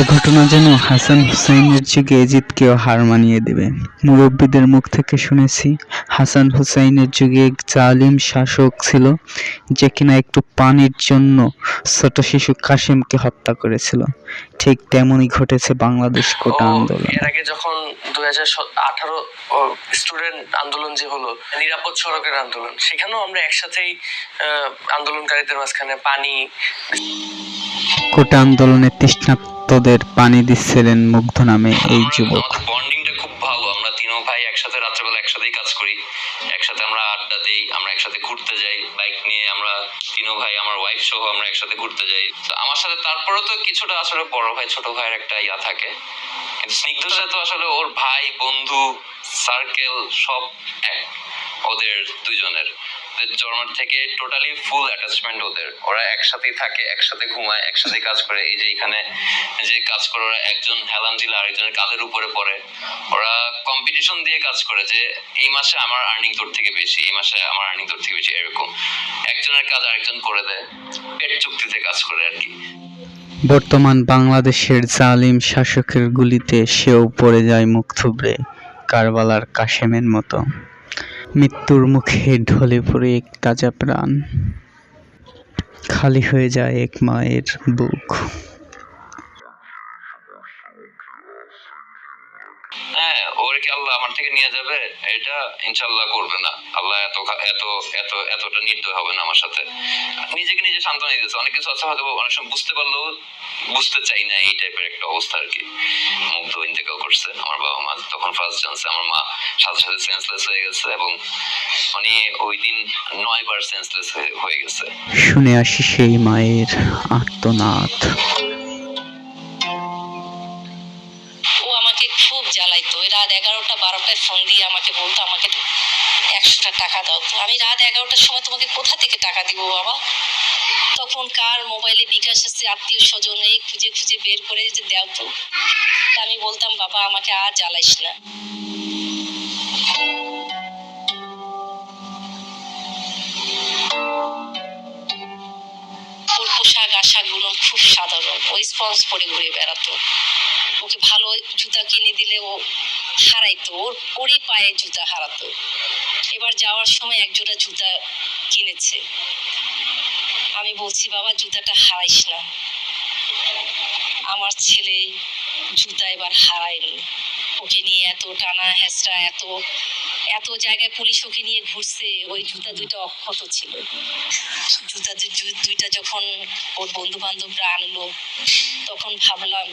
এ ঘটনা যেন হাসান হুসাইনের যুগে এজিদকেও হার মানিয়ে দেবে। মুরব্বীদের মুখ থেকে শুনেছি হাসান হুসাইনের যুগে এক জালিম শাসক ছিল যে কিনা একটু পানির জন্য ছোট শিশু কাশিমকে হত্যা করেছিল। ঠিক তেমনই ঘটেছে বাংলাদেশ কোটা আন্দোলন। এর আগে যখন দুই হাজার আঠারো স্টুডেন্ট আন্দোলন যে হলো নিরাপদ সড়কের আন্দোলন সেখানেও আমরা একসাথেই আহ, আন্দোলনকারীদের মাঝখানে পানি কোটা আন্দোলনে তৃষ্ণার্তদের পানি দিচ্ছিলেন মুগ্ধ নামে এই যুবক। বন্ডিংটা খুব ভালো। আমরা তিনও ভাই একসাথে রাত্রেবেলা একসাথেই কাজ করি। একসাথে আমরা আড্ডা দেই আমরা একসাথে ঘুরতে যাই। বাইক নিয়ে আমরা তিনও ভাই আমার ওয়াইফ সহ আমরা একসাথে ঘুরতে যাই। তো আমার সাথে তারপরেও তো কিছুটা আসলে বড় ভাই ছোট ভাইয়ের একটা ইয়া থাকে। কিন্তু স্নিগ্ধর সাথে আসলে ওর ভাই বন্ধু সার্কেল সব এক ওদের দুজনের ওদের জন্ম থেকে টোটালি ফুল অ্যাটাচমেন্ট ওদের। ওরা একসাথেই থাকে, একসাথে ঘুমায়, একসাথে কাজ করে। এই যে এখানে যে কাজ করে, ওরা একজন হেলান দিলে আরেকজনের কাঁধের উপরে পড়ে। ওরা কম্পিটিশন দিয়ে কাজ করে যে এই মাসে আমার আর্নিং তোর থেকে বেশি, এই মাসে আমার আর্নিং তোর থেকে বেশি, এরকম। একজনের কাজ আরেকজন করে দেয়, পেট চুক্তিতে কাজ করে আর কি। বর্তমান বাংলাদেশের জালিম শাসকের গুলিতে সেও পড়ে যায় মুখ থুবড়ে, কারবালার কাশেমের মতো। মৃত্যুর মুখে ঢলে পড়ে এক তাজা প্রাণ। খালি হয়ে যায় এক মায়ের বুক। হ্যাঁ ওর কি আল্লাহ আমার থেকে নিয়ে যাবে? এটা ইনশাল্লাহ করবে না। আল্লাহ এত এত এত, এতটা নির্দয় হবে না আমার সাথে। নিজেকে নিজে সান্ত্বনা দিতেছে। অনেক কিছু আছে হয়তো অনেক সময় বুঝতে পারলেও বুঝতে চাই না এই টাইপের একটা অবস্থা আর কি। মুগ্ধ ইন্তেকাল করছে আমার বাবা মা তখন ফার্স্ট জানছে আমার মা সাথে সাথে সেন্সলেস হয়ে গেছে এবং উনি ওই দিন নয় বার সেন্সলেস হয়ে গেছে। শুনে আসি সেই মায়ের আর্তনাদ। ও আমাকে খুব জ্বালাইতো। রাত এগারোটা বারোটায় ফোন দিয়ে আমাকে বলতো আমাকে একশোটা টাকা দাও। তো আমি রাত এগারোটার সময় তোমাকে কোথা থেকে টাকা দিব বাবা? তখন কার মোবাইলে বিকাশ আছে আত্মীয় স্বজন এই খুঁজে খুঁজে বের করে যে দেও তো তা আমি বলতাম, বাবা, আমাকে আর জ্বালাইস না। পোশাক আশাকগুলো খুব সাধারণ। ওই স্পঞ্জ পরে ঘুরে বেড়াতো। ওকে ভালো জুতা কিনে দিলে ও হারাইতো। ওর ওরই পায়ে জুতা হারাতো। এবার যাওয়ার সময় এক জোড়া জুতা কিনেছে। আমি বলছি, বাবা, জুতাটা হারাইস না। আমার ছেলে জুতা এবার হারায়নি। ওকে নিয়ে এত টানা হেঁচড়া, এত এত জায়গায় পুলিশ ওকে নিয়ে ঘুরছে, ওই জুতা দুইটা অক্ষত ছিল। জুতা দুইটা যখন ওর বন্ধু বান্ধবরা আনলো, তখন ভাবলাম,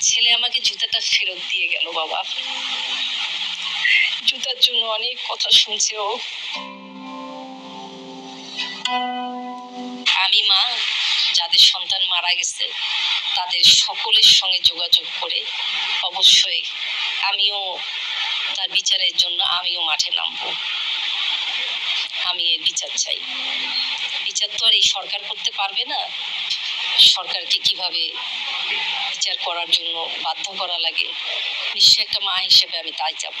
ছেলে আমাকে জুতাটা ফেরত দিয়ে গেল বাবা। জুতার জন্য অনেক কথা শুনছে ও। আমি মা যাদের সন্তান মারা গেছে, তাদের সকলের সঙ্গে যোগাযোগ করে অবশ্যই আমিও তার বিচারের জন্য আমিও মাঠে নামবো। আমি এর বিচার চাই। বিচার তো আর এই সরকার করতে পারবে না। সরকারকে কীভাবে বিচার করার জন্য বাধ্য করা লাগে? নিশ্চয় একটা মা হিসেবে আমি তাই চাপ